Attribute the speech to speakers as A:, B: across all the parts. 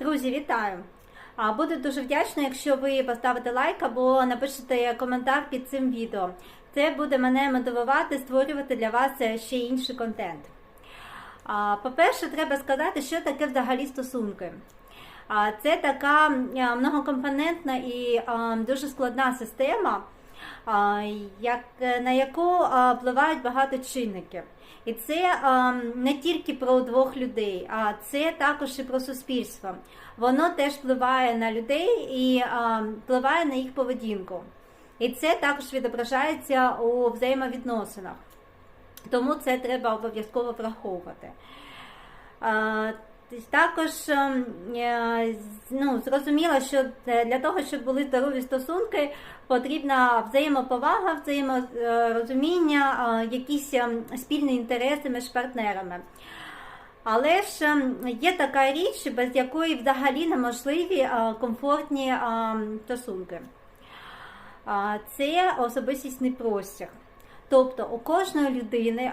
A: Друзі, вітаю! Буду дуже вдячна, якщо ви поставите лайк або напишете коментар під цим відео. Це буде мене мотивувати створювати для вас ще інший контент. По-перше, треба сказати, що таке взагалі стосунки. Це така многокомпонентна і дуже складна система, як, на яку впливають багато чинників. І це не тільки про двох людей, а це також і про суспільство. Воно теж впливає на людей і впливає на їх поведінку. І це також відображається у взаємовідносинах. Тому це треба обов'язково враховувати. Також ем, е, ну, зрозуміло, що для того, щоб були здорові стосунки, потрібна взаємоповага, взаєморозуміння, е, якісь ем, спільні інтереси між партнерами. Але ж ем, є така річ, без якої взагалі неможливі е, комфортні стосунки. Це особистісний простір. Тобто у кожної людини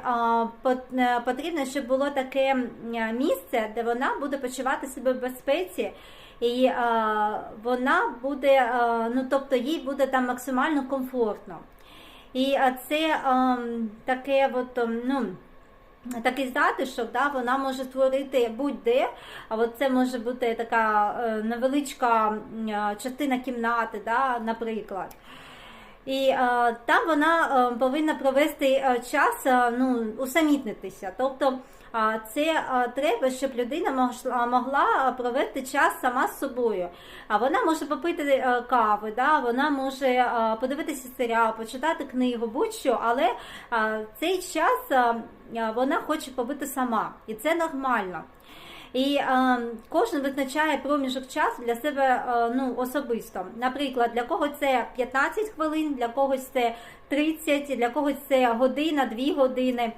A: потрібно, щоб було таке місце, де вона буде почувати себе в безпеці, і вона буде, ну тобто їй буде там максимально комфортно. І це таке от, ну, Такий затишок, да, вона може створити будь-де, а от це може бути така е, невеличка частина кімнати, да, наприклад. І е, там вона е, повинна провести е, час, е, ну, усамітнитися. Тобто е, це е, треба, щоб людина могла, могла провести час сама з собою. А вона може попити е, кави, да? вона може е, подивитися серіал, почитати книгу, будь-що, але е, цей час е, вона хоче побити сама. І це нормально. І е, кожен визначає проміжок часу для себе е, ну, особисто. Наприклад, для когось це 15 хвилин, для когось це 30, для когось це година, 2 години.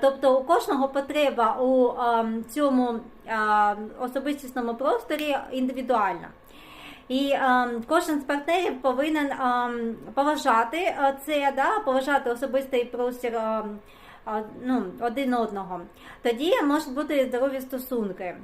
A: Тобто у кожного потреба у е, цьому е, особистісному просторі індивідуальна. І е, кожен з партнерів повинен е, поважати це, да, поважати особистий простір. Е, ну, один одного. Тоді можуть бути здорові стосунки.